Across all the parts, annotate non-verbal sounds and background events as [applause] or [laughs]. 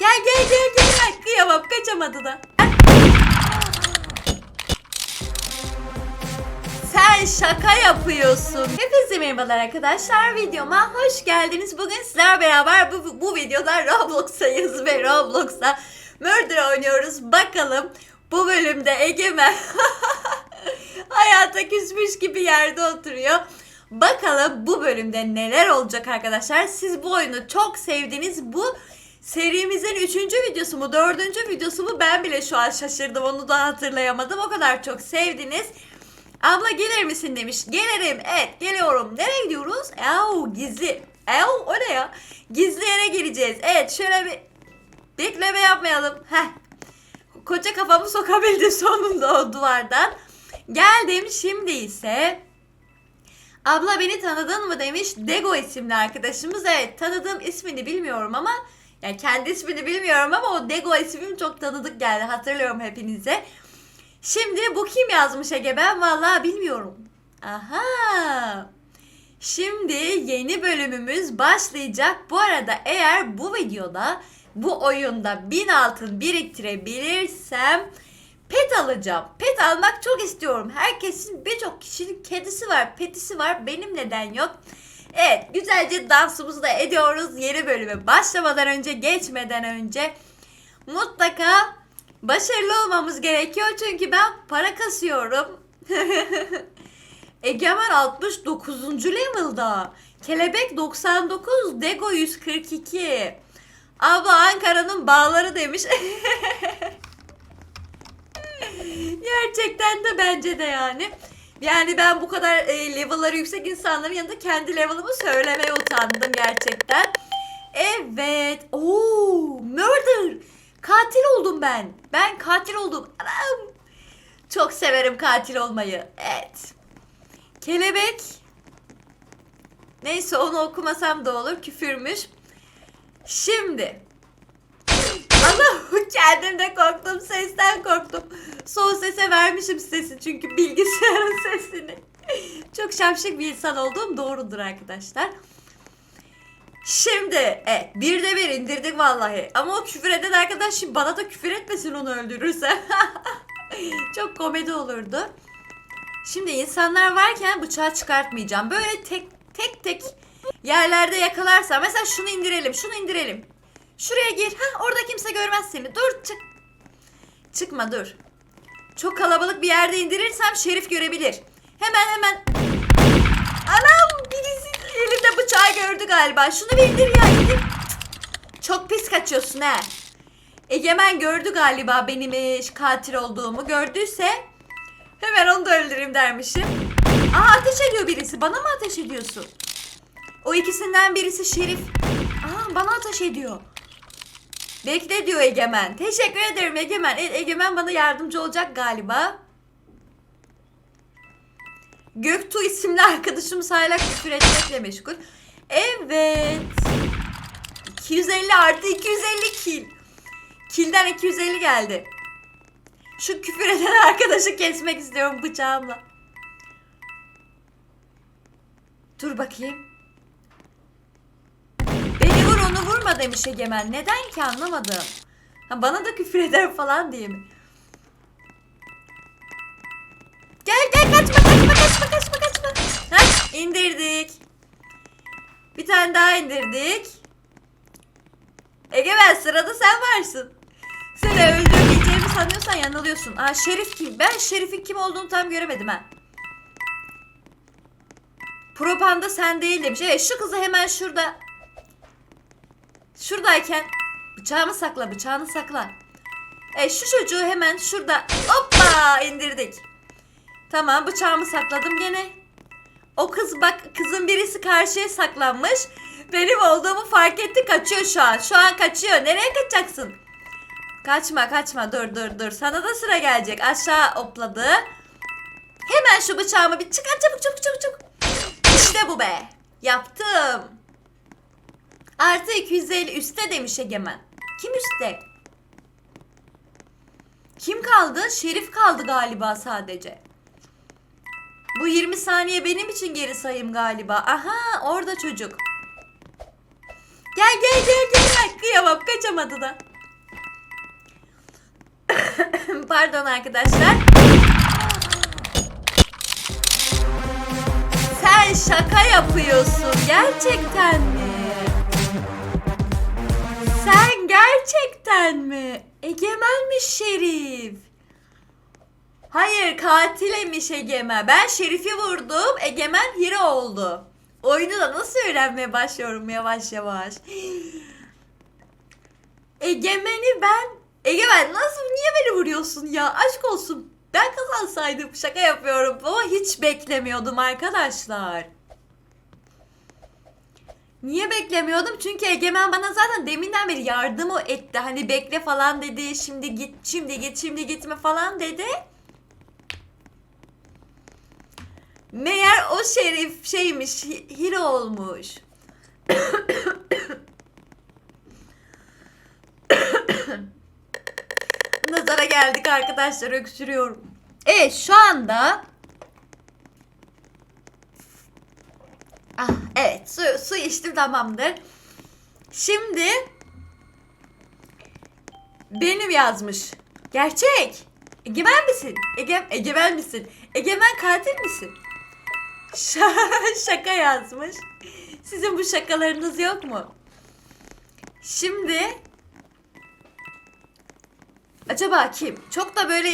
Gel gel gel gel. Ay, Kıyamam kaçamadı da. Sen şaka yapıyorsun. Hepinize merhabalar arkadaşlar. Videoma hoş geldiniz. Bugün sizler beraber bu, bu videoda Roblox'tayız ve Roblox'ta Murder oynuyoruz. Bakalım bu bölümde Egemen [laughs] hayata küsmüş gibi yerde oturuyor. Bakalım bu bölümde neler olacak arkadaşlar. Siz bu oyunu çok sevdiniz. Bu serimizin üçüncü videosu mu, dördüncü videosu mu ben bile şu an şaşırdım. Onu da hatırlayamadım. O kadar çok sevdiniz. Abla gelir misin demiş. Gelirim. Evet geliyorum. Nereye gidiyoruz? Ev gizli. Ev o ne ya? Gizli yere gireceğiz. Evet şöyle bir bekleme yapmayalım. Heh. Koca kafamı sokabildim [laughs] sonunda o duvardan. Geldim şimdi ise Abla beni tanıdın mı demiş. Dego isimli arkadaşımız. Evet tanıdığım ismini bilmiyorum ama yani kendi ismini bilmiyorum ama o Dego ismim çok tanıdık geldi. Hatırlıyorum hepinize. Şimdi bu kim yazmış Ege ben vallahi bilmiyorum. Aha. Şimdi yeni bölümümüz başlayacak. Bu arada eğer bu videoda bu oyunda 1000 altın biriktirebilirsem pet alacağım. Pet almak çok istiyorum. Herkesin birçok kişinin kedisi var, petisi var. Benim neden yok? Evet, güzelce dansımızı da ediyoruz. Yeni bölüme başlamadan önce, geçmeden önce mutlaka başarılı olmamız gerekiyor. Çünkü ben para kasıyorum. [laughs] Egemen 69. level'da. Kelebek 99, Dego 142. Abla Ankara'nın bağları demiş. [laughs] Gerçekten de bence de yani. Yani ben bu kadar e, level'ları yüksek insanların yanında kendi level'ımı söylemeye utandım gerçekten. Evet. Oo, murder. Katil oldum ben. Ben katil oldum. Anam. Çok severim katil olmayı. Evet. Kelebek. Neyse onu okumasam da olur. Küfürmüş. Şimdi. Allah kendimde korktum. Sesten korktum. Son sese vermişim sesi çünkü bilgisayarın [laughs] sesini. Çok şapşık bir insan olduğum doğrudur arkadaşlar. Şimdi evet bir de bir indirdik vallahi. Ama o küfür eden arkadaş şimdi bana da küfür etmesin onu öldürürse. [laughs] Çok komedi olurdu. Şimdi insanlar varken bıçağı çıkartmayacağım. Böyle tek tek tek yerlerde yakalarsam mesela şunu indirelim, şunu indirelim. Şuraya gir. Ha orada kimse görmez seni. Dur çık. Çıkma dur. Çok kalabalık bir yerde indirirsem şerif görebilir. Hemen hemen. Anam birisi elinde bıçağı gördü galiba. Şunu bir indir ya indir. Çok pis kaçıyorsun he. Egemen gördü galiba benim e, katil olduğumu. Gördüyse hemen onu da öldüreyim dermişim. Aa ateş ediyor birisi. Bana mı ateş ediyorsun? O ikisinden birisi Şerif. Aa bana ateş ediyor. Bekle diyor Egemen. Teşekkür ederim Egemen. E- Egemen bana yardımcı olacak galiba. Göktuğ isimli arkadaşımız hala küfür etmekle meşgul. Evet. 250 artı 250 kil. Kilden 250 geldi. Şu küfür eden [laughs] arkadaşı kesmek istiyorum bıçağımla. Dur bakayım. Beni vurma demiş Egemen. Neden ki anlamadım. Ha, bana da küfür eder falan diye mi? Gel gel kaçma kaçma kaçma kaçma kaçma. Heh, indirdik. Bir tane daha indirdik. Egemen sırada sen varsın. Seni öldürmeyeceğimi sanıyorsan yanılıyorsun. Aa Şerif kim? Ben Şerif'in kim olduğunu tam göremedim ha. Propanda sen değil demiş. Evet şu kızı hemen şurada Şuradayken bıçağımı sakla, bıçağını sakla. E şu çocuğu hemen şurada hoppa indirdik. Tamam bıçağımı sakladım gene. O kız bak kızın birisi karşıya saklanmış. Benim olduğumu fark etti kaçıyor şu an. Şu an kaçıyor. Nereye kaçacaksın? Kaçma kaçma dur dur dur. Sana da sıra gelecek. Aşağı hopladı. Hemen şu bıçağımı bir çıkar çabuk çabuk çabuk çabuk. İşte bu be. Yaptım. Artı 250 üste demiş Egemen. Kim üstte? Kim kaldı? Şerif kaldı galiba sadece. Bu 20 saniye benim için geri sayım galiba. Aha orada çocuk. Gel gel gel gel. Kıyamam kaçamadı da. [laughs] Pardon arkadaşlar. Sen şaka yapıyorsun gerçekten mi? Gerçekten mi? Egemenmiş Şerif. Hayır katilemiş Egemen. Ben Şerif'i vurdum. Egemen hero oldu. Oyunu da nasıl öğrenmeye başlıyorum yavaş yavaş. [gasps] Egemen'i ben... Egemen nasıl niye beni vuruyorsun ya? Aşk olsun. Ben kazansaydım şaka yapıyorum ama hiç beklemiyordum arkadaşlar. Niye beklemiyordum? Çünkü Egemen bana zaten deminden beri yardım etti. Hani bekle falan dedi. Şimdi git, şimdi git, şimdi gitme falan dedi. Meğer o şerif şeymiş, hero olmuş. [coughs] Nazara geldik arkadaşlar öksürüyorum. Evet şu anda Ah su, su içtim tamamdır. Şimdi benim yazmış. Gerçek. Egemen misin? Ege, egemen misin? Egemen katil misin? Ş- [laughs] şaka yazmış. Sizin bu şakalarınız yok mu? Şimdi acaba kim? Çok da böyle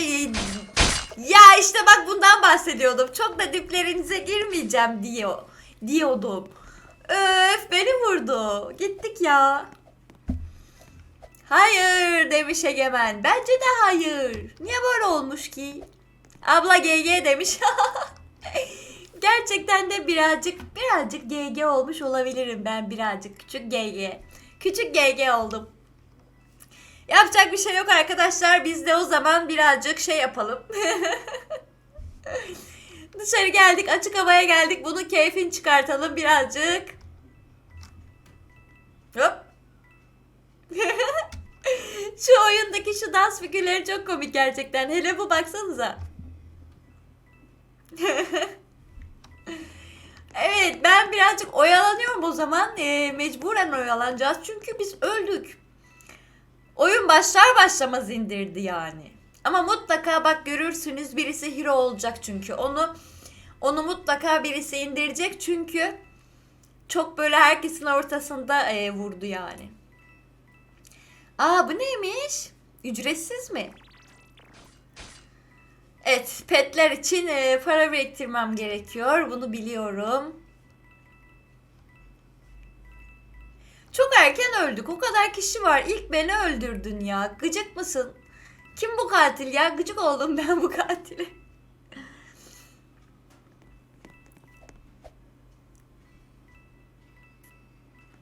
ya işte bak bundan bahsediyordum. Çok da diplerinize girmeyeceğim diyor diyordum. Öf beni vurdu. Gittik ya. Hayır demiş Egemen. Bence de hayır. Niye böyle olmuş ki? Abla GG demiş. [laughs] Gerçekten de birazcık birazcık GG olmuş olabilirim ben birazcık küçük GG. Küçük GG oldum. Yapacak bir şey yok arkadaşlar. Biz de o zaman birazcık şey yapalım. [laughs] Dışarı geldik, açık havaya geldik. Bunun keyfini çıkartalım birazcık. Hop. [laughs] şu oyundaki şu dans figürleri çok komik gerçekten. Hele bu baksanıza. [laughs] evet ben birazcık oyalanıyorum o zaman. Ee, mecburen oyalanacağız. Çünkü biz öldük. Oyun başlar başlamaz indirdi yani. Ama mutlaka bak görürsünüz birisi hero olacak çünkü. Onu onu mutlaka birisi indirecek çünkü çok böyle herkesin ortasında e, vurdu yani. Aa bu neymiş? Ücretsiz mi? Evet, petler için e, para biriktirmem gerekiyor. Bunu biliyorum. Çok erken öldük. O kadar kişi var. İlk beni öldürdün ya. Gıcık mısın? Kim bu katil ya? Gıcık oldum ben bu katile.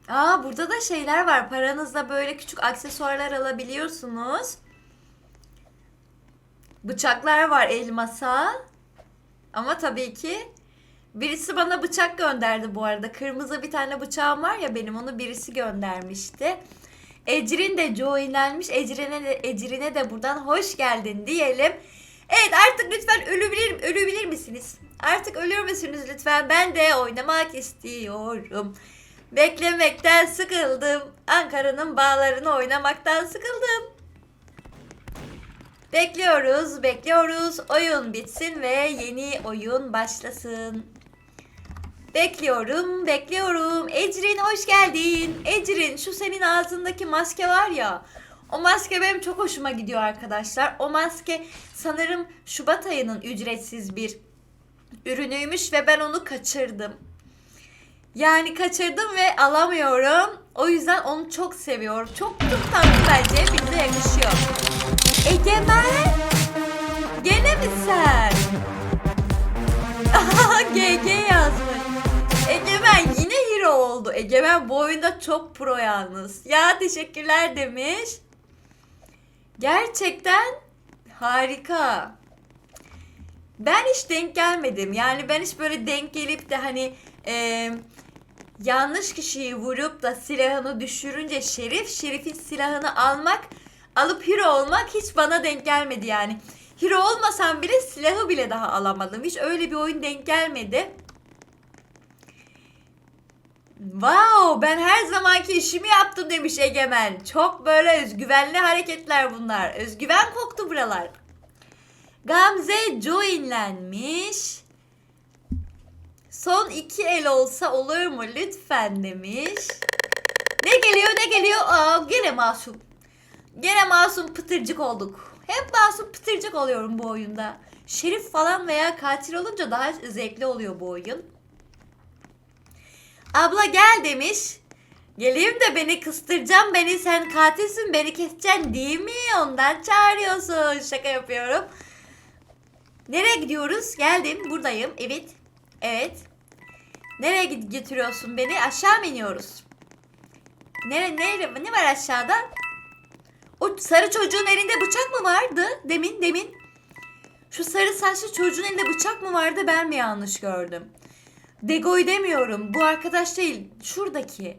Aa burada da şeyler var. Paranızla böyle küçük aksesuarlar alabiliyorsunuz. Bıçaklar var elmasa. Ama tabii ki birisi bana bıçak gönderdi bu arada. Kırmızı bir tane bıçağım var ya benim onu birisi göndermişti. Ecrin de joinlenmiş. Ecrin'e de, Ecrin'e de buradan hoş geldin diyelim. Evet artık lütfen ölebilir, ölebilir misiniz? Artık ölür müsünüz lütfen? Ben de oynamak istiyorum. Beklemekten sıkıldım. Ankara'nın bağlarını oynamaktan sıkıldım. Bekliyoruz, bekliyoruz. Oyun bitsin ve yeni oyun başlasın. Bekliyorum, bekliyorum. Ecrin hoş geldin. Ecrin şu senin ağzındaki maske var ya. O maske benim çok hoşuma gidiyor arkadaşlar. O maske sanırım Şubat ayının ücretsiz bir ürünüymüş ve ben onu kaçırdım. Yani kaçırdım ve alamıyorum. O yüzden onu çok seviyorum. Çok çok tatlı bence. Hepinize yakışıyor. Egemen. Gene mi sen? Aha, [laughs] GG yazmış. Egemen yine hero oldu. Egemen bu oyunda çok pro yalnız. Ya teşekkürler demiş. Gerçekten harika. Ben hiç denk gelmedim. Yani ben hiç böyle denk gelip de hani e, yanlış kişiyi vurup da silahını düşürünce Şerif, Şerif'in silahını almak, alıp hero olmak hiç bana denk gelmedi yani. Hero olmasam bile silahı bile daha alamadım. Hiç öyle bir oyun denk gelmedi. Wow ben her zamanki işimi yaptım demiş Egemen. Çok böyle özgüvenli hareketler bunlar. Özgüven koktu buralar. Gamze joinlenmiş. Son iki el olsa olur mu lütfen demiş. Ne geliyor ne geliyor? Aa gene masum. Gene masum pıtırcık olduk. Hep masum pıtırcık oluyorum bu oyunda. Şerif falan veya katil olunca daha zevkli oluyor bu oyun. Abla gel demiş. Geleyim de beni kıstıracağım beni sen katilsin beni keseceksin değil mi? Ondan çağırıyorsun. Şaka yapıyorum. Nereye gidiyoruz? Geldim buradayım. Evet. Evet. Nereye götürüyorsun beni? Aşağı mı iniyoruz? Nere, nere, ne var aşağıda? O sarı çocuğun elinde bıçak mı vardı? Demin, demin. Şu sarı saçlı çocuğun elinde bıçak mı vardı? Ben mi yanlış gördüm? Degoy demiyorum. Bu arkadaş değil. Şuradaki.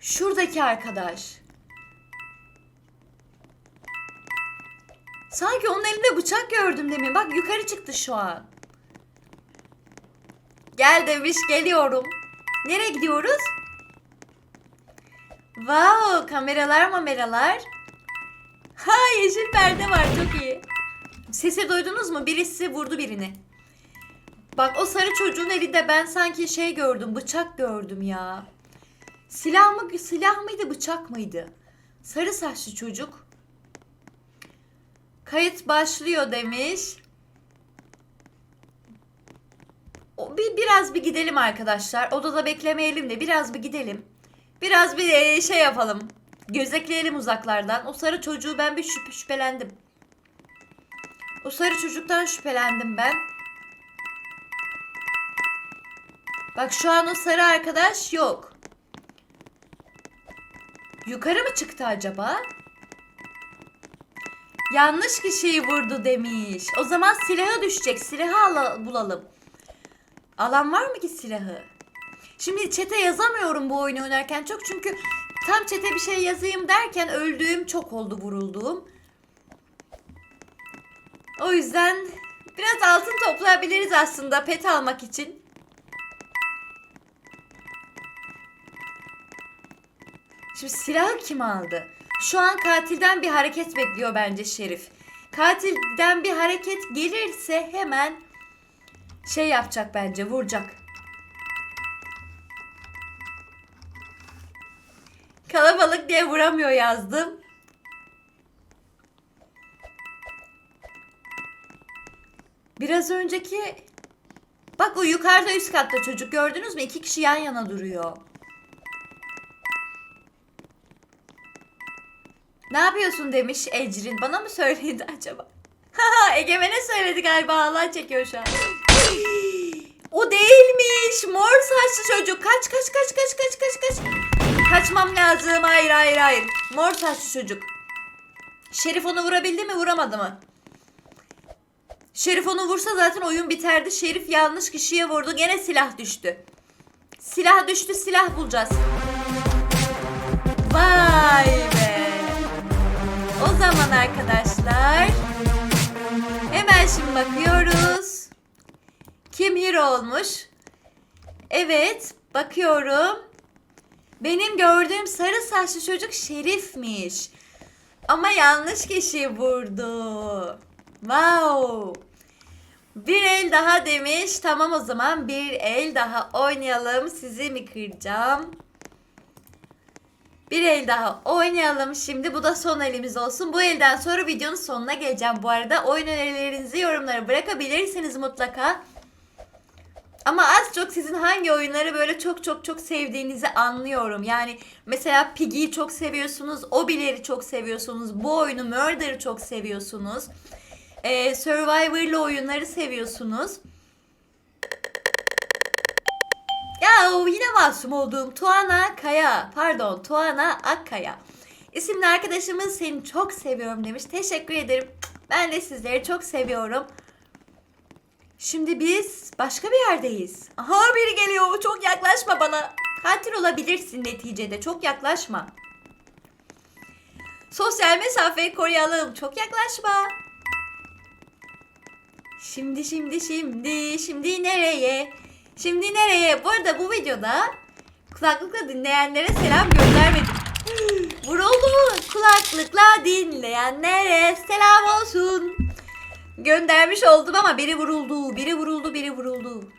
Şuradaki arkadaş. Sanki onun elinde bıçak gördüm demin. Bak yukarı çıktı şu an. Gel demiş geliyorum. Nereye gidiyoruz? Wow kameralar mameralar. Ha yeşil perde var çok iyi. Sesi duydunuz mu? Birisi vurdu birini. Bak o sarı çocuğun elinde ben sanki şey gördüm, bıçak gördüm ya. Silah mı, silah mıydı, bıçak mıydı? Sarı saçlı çocuk. Kayıt başlıyor demiş. O, bir, biraz bir gidelim arkadaşlar. Odada beklemeyelim de biraz bir gidelim. Biraz bir e, şey yapalım. Gözekleyelim uzaklardan. O sarı çocuğu ben bir şüphe, şüphelendim. O sarı çocuktan şüphelendim ben. Bak şu an o sarı arkadaş yok. Yukarı mı çıktı acaba? Yanlış kişiyi vurdu demiş. O zaman silahı düşecek. Silahı ala- bulalım. Alan var mı ki silahı? Şimdi çete yazamıyorum bu oyunu oynarken çok çünkü tam çete bir şey yazayım derken öldüğüm çok oldu vurulduğum. O yüzden biraz altın toplayabiliriz aslında pet almak için. Şimdi silahı kim aldı? Şu an katilden bir hareket bekliyor bence Şerif. Katilden bir hareket gelirse hemen şey yapacak bence vuracak. Kalabalık diye vuramıyor yazdım. Biraz önceki Bak o yukarıda üst katta çocuk gördünüz mü? İki kişi yan yana duruyor. Ne yapıyorsun demiş Ecrin. Bana mı söyledi acaba? [laughs] Egemen'e söyledi galiba. Allah çekiyor şu an. O değilmiş. Mor saçlı çocuk. Kaç kaç kaç kaç kaç kaç kaç. Kaçmam lazım. Hayır hayır hayır. Mor saçlı çocuk. Şerif onu vurabildi mi vuramadı mı? Şerif onu vursa zaten oyun biterdi. Şerif yanlış kişiye vurdu. Gene silah düştü. Silah düştü silah bulacağız. Vay be. O zaman arkadaşlar hemen şimdi bakıyoruz. Kim hero olmuş? Evet bakıyorum. Benim gördüğüm sarı saçlı çocuk Şerif'miş. Ama yanlış kişi vurdu. Wow. Bir el daha demiş. Tamam o zaman bir el daha oynayalım. Sizi mi kıracağım? Bir el daha oynayalım şimdi. Bu da son elimiz olsun. Bu elden sonra videonun sonuna geleceğim. Bu arada oyun önerilerinizi yorumlara bırakabilirsiniz mutlaka. Ama az çok sizin hangi oyunları böyle çok çok çok sevdiğinizi anlıyorum. Yani mesela Piggy'yi çok seviyorsunuz, Obiler'i çok seviyorsunuz, bu oyunu Murder'ı çok seviyorsunuz. Ee, Survivor'lı oyunları seviyorsunuz. Ya yine masum olduğum Tuana Kaya, pardon Tuana Akkaya. İsimli arkadaşımız seni çok seviyorum demiş. Teşekkür ederim. Ben de sizleri çok seviyorum. Şimdi biz başka bir yerdeyiz. Aha biri geliyor. Çok yaklaşma bana. Katil olabilirsin neticede. Çok yaklaşma. Sosyal mesafeyi koruyalım. Çok yaklaşma. Şimdi şimdi şimdi şimdi nereye? Şimdi nereye? Bu arada bu videoda kulaklıkla dinleyenlere selam göndermedim. [gasps] Vuruldu. Kulaklıkla dinleyenlere selam olsun. Göndermiş oldum ama biri vuruldu. Biri vuruldu, biri vuruldu.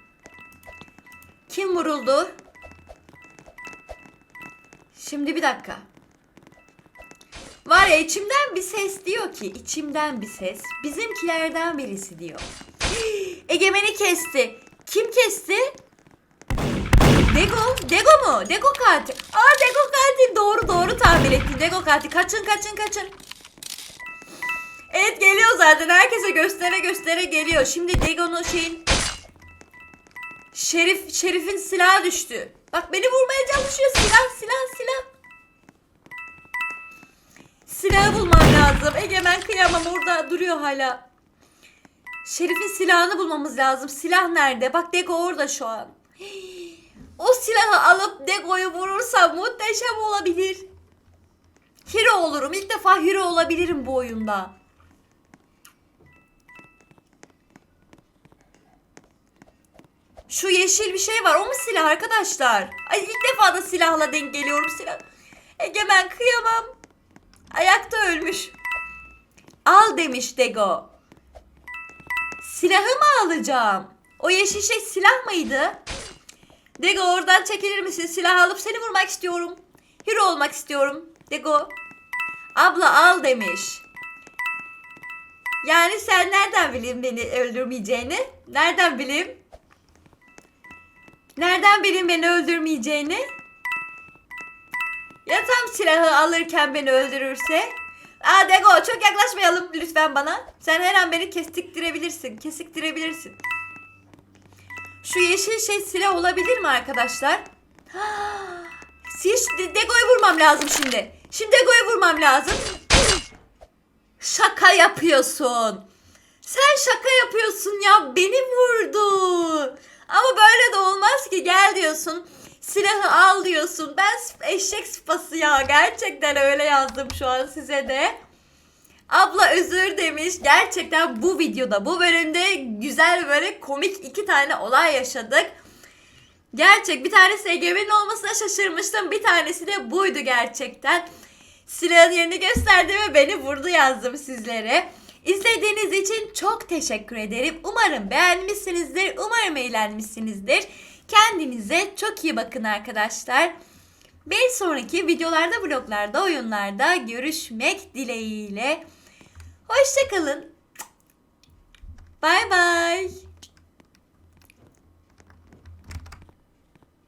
Kim vuruldu? Şimdi bir dakika. Var ya içimden bir ses diyor ki, içimden bir ses. Bizimkilerden birisi diyor. [gasps] Egemeni kesti. Kim kesti? Dego. Dego mu? Dego katil. Aa Dego katil. Doğru doğru tahmin ettin. Dego katil. Kaçın kaçın kaçın. Evet geliyor zaten. Herkese göstere göstere geliyor. Şimdi Dego'nun şeyin... Şerif, Şerif'in silahı düştü. Bak beni vurmaya çalışıyor. Silah silah silah. Silahı bulmam lazım. Egemen kıyamam orada duruyor hala. Şerif'in silahını bulmamız lazım. Silah nerede? Bak Dego orada şu an. [gasps] O silahı alıp Dego'yu vurursam muhteşem olabilir. Hero olurum. İlk defa hero olabilirim bu oyunda. Şu yeşil bir şey var. O mu silah arkadaşlar? Ay ilk defa da silahla denk geliyorum silah. Egemen kıyamam. Ayakta ölmüş. Al demiş Dego. Silahı mı alacağım? O yeşil şey silah mıydı? Dego oradan çekilir misin? Silah alıp seni vurmak istiyorum. Hero olmak istiyorum. Dego. Abla al demiş. Yani sen nereden bileyim beni öldürmeyeceğini? Nereden bileyim? Nereden bileyim beni öldürmeyeceğini? Ya tam silahı alırken beni öldürürse? Aa Dego çok yaklaşmayalım lütfen bana. Sen her an beni kestiktirebilirsin. Kesiktirebilirsin. Şu yeşil şey silah olabilir mi arkadaşlar? [gasps] Hiç Dego'yu vurmam lazım şimdi. Şimdi Dego'yu vurmam lazım. [clears throat] Şaka yapıyorsun. Sen şaka yapıyorsun ya. Beni vurdu. Ama böyle de olmaz ki. Gel diyorsun. Silahı al diyorsun. Ben eşek sıpası ya. Gerçekten öyle yazdım şu an size de. Abla özür demiş. Gerçekten bu videoda, bu bölümde güzel böyle komik iki tane olay yaşadık. Gerçek bir tanesi Egemen'in olmasına şaşırmıştım. Bir tanesi de buydu gerçekten. Silahın yerini gösterdi ve beni vurdu yazdım sizlere. İzlediğiniz için çok teşekkür ederim. Umarım beğenmişsinizdir. Umarım eğlenmişsinizdir. Kendinize çok iyi bakın arkadaşlar. Bir sonraki videolarda, vloglarda, oyunlarda görüşmek dileğiyle. Hoşçakalın. Bay bay.